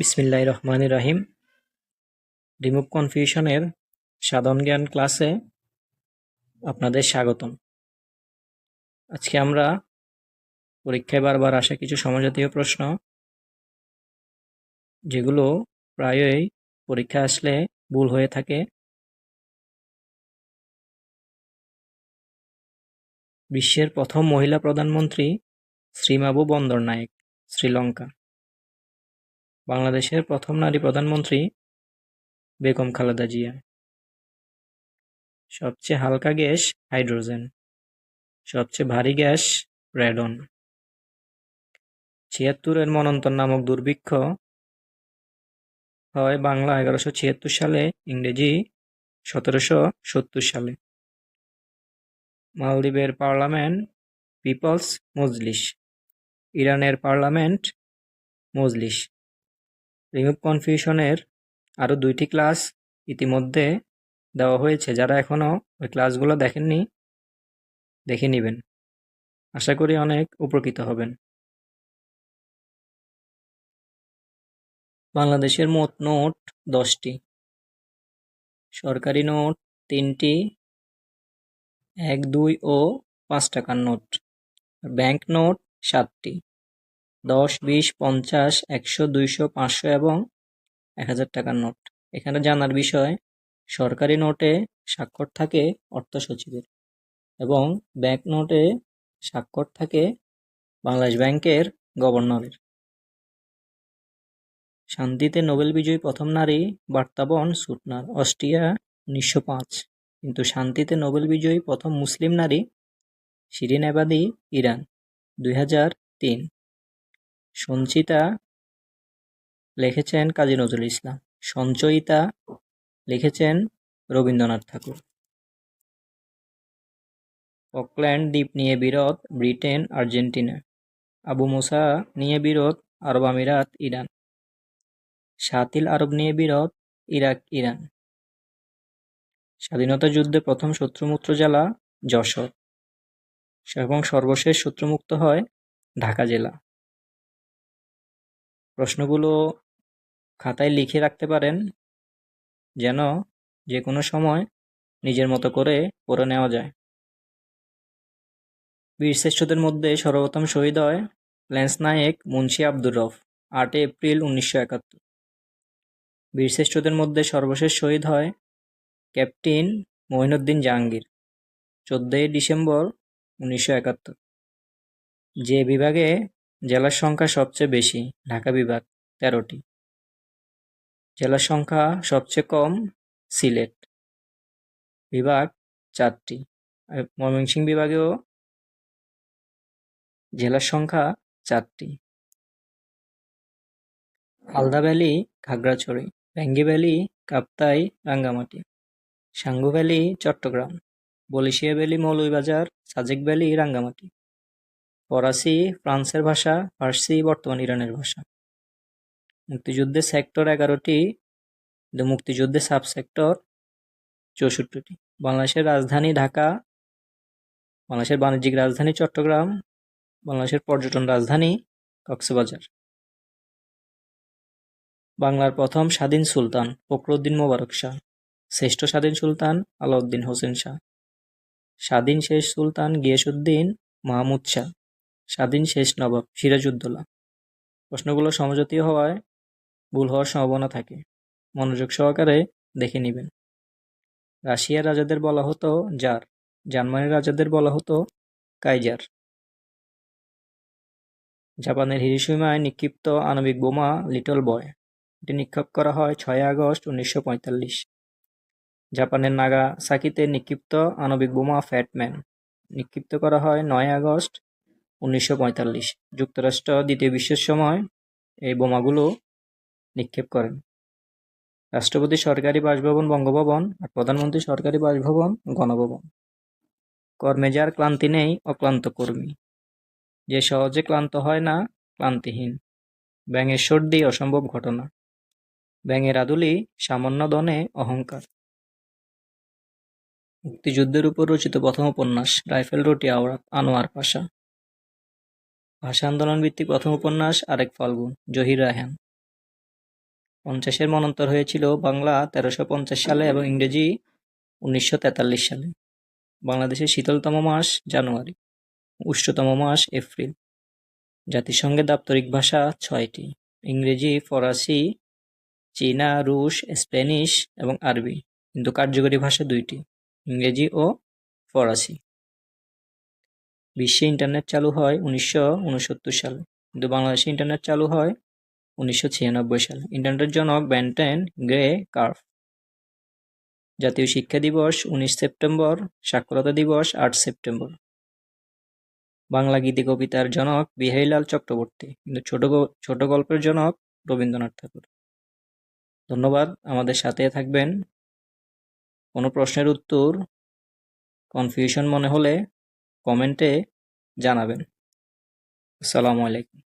বিসমিল্লাহ রহমান রাহিম। রিমুভ কনফিউশনের সাধন জ্ঞান ক্লাসে আপনাদের স্বাগতম। আজকে আমরা পরীক্ষায় বারবার আসা কিছু সমজাতীয় প্রশ্ন, যেগুলো প্রায়ই পরীক্ষা আসলে ভুল হয়ে থাকে। বিশ্বের প্রথম মহিলা প্রধানমন্ত্রী শ্রীমাবু বন্দর নায়ক, শ্রীলঙ্কা। বাংলাদেশের প্রথম নারী প্রধানমন্ত্রী বেগম খালেদা জিয়া। সবচেয়ে হালকা গ্যাস হাইড্রোজেন। সবচেয়ে ভারী গ্যাস রেডন। ছিয়াত্তরের মনন্তর নামক দুর্ভিক্ষ হয় বাংলা এগারোশো ছিয়াত্তর সালে, ইংরেজি সতেরোশো সত্তর সালে। মালদ্বীপের পার্লামেন্ট, পিপলস মজলিস। ইরানের পার্লামেন্ট, মজলিস। রিমুভ কনফিউশনের আরও দুইটি ক্লাস ইতিমধ্যে দেওয়া হয়েছে। যারা এখনও ওই ক্লাসগুলো দেখেননি, দেখে নেবেন। আশা করি অনেক উপকৃত হবেন। বাংলাদেশের মোট নোট দশটি। সরকারি নোট তিনটি, এক, দুই ও পাঁচ টাকার নোট। ব্যাংক নোট সাতটি। দশ, বিশ, পঞ্চাশ, একশো, দুইশো, পাঁচশো এবং এক হাজার টাকার নোট। এখানে জানার বিষয়, সরকারি নোটে স্বাক্ষর থাকে অর্থ সচিবের এবং ব্যাংক নোটে স্বাক্ষর থাকে বাংলাদেশ ব্যাংকের গভর্নরের। শান্তিতে নোবেল বিজয়ী প্রথম নারী বার্তাবন সুটনার, অস্ট্রিয়া উনিশশো পাঁচ। কিন্তু শান্তিতে নোবেল বিজয়ী প্রথম মুসলিম নারী শিরিন এবাদি ইরান, দুই হাজার তিন। সঞ্চিতা লিখেছেন কাজী নজরুল ইসলাম। সঞ্চয়িতা লিখেছেন রবীন্দ্রনাথ ঠাকুর। অকল্যান্ড দ্বীপ নিয়ে বিরোধ ব্রিটেন, আর্জেন্টিনা। আবু মুসা নিয়ে বিরোধ আরব আমিরাত, ইরান। শাতিল আরব নিয়ে বিরোধ ইরাক, ইরান। স্বাধীনতা যুদ্ধে প্রথম শত্রুমুক্ত জেলা যশোর। এবং সর্বশেষ শত্রুমুক্ত হয় ঢাকা জেলা। প্রশ্নগুলো খাতায় লিখে রাখতে পারেন, যেন যে কোনো সময় নিজের মতো করে পড়ে নেওয়া যায়। বীরশ্রেষ্ঠদের মধ্যে সর্বপ্রথম শহীদ হয় ল্যান্স নায়েক মুন্সি আব্দুর রফ আটই এপ্রিল উনিশশো একাত্তর। বীরশ্রেষ্ঠদের মধ্যে সর্বশেষ শহীদ হয় ক্যাপ্টেন মঈনুদ্দিন জাহাঙ্গীর, চোদ্দই ডিসেম্বর উনিশশো একাত্তর। যে বিভাগে জেলার সংখ্যা সবচেয়ে বেশি, ঢাকা বিভাগ তেরোটি। জেলার সংখ্যা সবচেয়ে কম, সিলেট বিভাগ চারটি। ময়মনসিংহ বিভাগেও জেলার সংখ্যা চারটি। Halda valley, Khagrachhari, Bangi valley, Kaptai, Rangamati, Sangu valley, Chattogram, Balishira valley, Moulvibazar, Sajek valley, Rangamati. ফরাসি, ফ্রান্সের ভাষা, ফার্সি, বর্তমান ইরানের ভাষা। মুক্তিযুদ্ধের সেক্টর এগারোটি মুক্তিযুদ্ধের সাব সেক্টর চৌষট্টিটি। বাংলাদেশের রাজধানী ঢাকা, বাংলাদেশের বাণিজ্যিক রাজধানী চট্টগ্রাম, বাংলাদেশের পর্যটন রাজধানী কক্সবাজার। বাংলার প্রথম স্বাধীন সুলতান ফখরুদ্দিন মোবারক শাহ, শ্রেষ্ঠ স্বাধীন সুলতান আলাউদ্দিন হোসেন শাহ। স্বাধীন শেষ সুলতান গিয়াসুদ্দিন মাহমুদ শাহ। স্বাধীন শেষ নবাব সিরাজউদ্দৌলা। প্রশ্নগুলো সমজাতীয় হওয়ায় ভুল হওয়ার সম্ভাবনা থাকে। মনোযোগ সহকারে দেখে নেবেন। রাশিয়ার রাজাদের বলা হতো জার, জার্মানির রাজাদের বলা হতো কাইজার। জাপানের হিরিসীমায় নিক্ষিপ্ত আণবিক বোমা লিটল বয়। এটি নিক্ষেপ করা হয় ছয় আগস্ট উনিশশো পঁয়তাল্লিশ। জাপানের নাগাসাকিতে নিক্ষিপ্ত আণবিক বোমা ফ্যাটম্যান। নিক্ষিপ্ত করা হয় নয় আগস্ট উনিশশো পঁয়তাল্লিশ। যুক্তরাষ্ট্র দ্বিতীয় বিশ্বের সময় এই বোমাগুলো নিক্ষেপ করেন। রাষ্ট্রপতি সরকারি বাসভবন, বঙ্গভবন আর প্রধানমন্ত্রী সরকারি বাসভবন, গণভবন। কর্মে যার ক্লান্তি নেই, অক্লান্ত কর্মী। যে সহজে ক্লান্ত হয় না, ক্লান্তিহীন। ব্যাঙের সর্দি অসম্ভব ঘটনা। ব্যাঙের আদুলি সামান্য দনে অহংকার। মুক্তিযুদ্ধের উপর রচিত প্রথম উপন্যাস, রাইফেল রুটি আওরাত আনোয়ার পাশা। ভাষা আন্দোলন ভিত্তিক প্রথম উপন্যাস, আরেক ফাল্গুন, জহির রায়হান। পঞ্চাশের মন্বন্তর হয়েছিল বাংলা তেরোশো পঞ্চাশ সালে এবং ইংরেজি উনিশশো তেতাল্লিশ সালে। বাংলাদেশের শীতলতম মাস, জানুয়ারি। উষ্ণতম মাস, এপ্রিল। জাতিসংঘের দাপ্তরিক ভাষা ছয়টি। ইংরেজি, ফরাসি, চীনা, রুশ, স্প্যানিশ এবং আরবি। কিন্তু কার্যকরী ভাষা দুইটি, ইংরেজি ও ফরাসি। বিশ্বে ইন্টারনেট চালু হয় উনিশশো উনসত্তর সালে। কিন্তু বাংলাদেশে ইন্টারনেট চালু হয় উনিশশো ছিয়ানব্বই সালে। ইন্টারনেটের জনক ব্যান্টেন গ্রে কার্ভ জাতীয় শিক্ষা দিবস উনিশ সেপ্টেম্বর, সাক্ষরতা দিবস আট সেপ্টেম্বর। বাংলা গীতি কবিতার জনক বিহারীলাল চক্রবর্তী। কিন্তু ছোট ছোট গল্পের জনক রবীন্দ্রনাথ ঠাকুর। ধন্যবাদ, আমাদের সাথে থাকবেন। কোনো প্রশ্নের উত্তর কনফিউশন মনে হলে কমেন্টে জানাবেন। আসসালামু আলাইকুম।